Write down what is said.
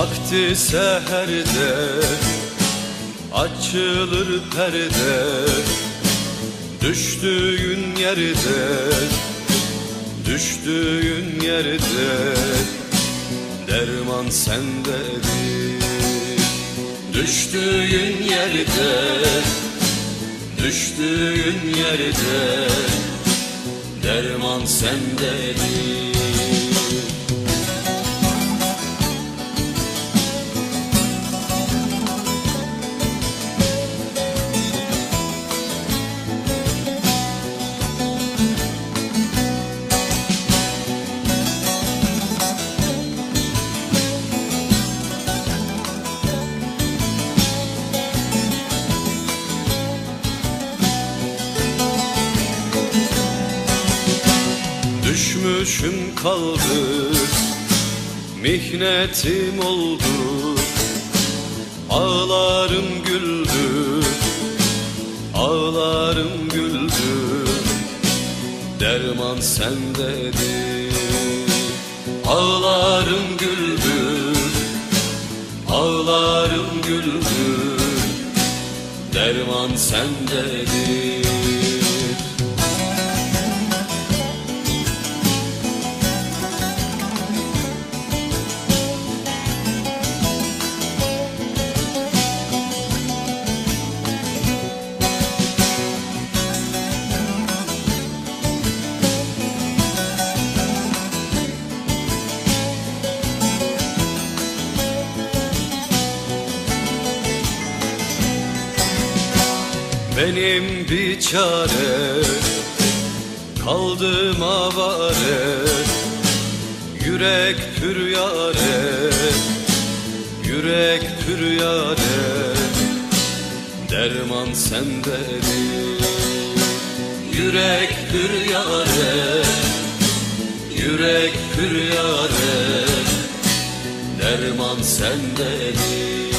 Vakti seherde Açılır perde. Düştüğün yerde Düştüğün yerde. Derman sendedir Düştüğün yerde Düştüğün yerde. Derman sendedir Düşmüşüm kaldı Mihnetim oldu Ağlarım güldü Ağlarım güldü Derman sendedir Ağlarım güldü Ağlarım güldü Derman sendedir Benim bir çare Kaldım avare Yürek püryare Yürek püryare Derman sendedir Yürek püryare Yürek püryare Derman sendedir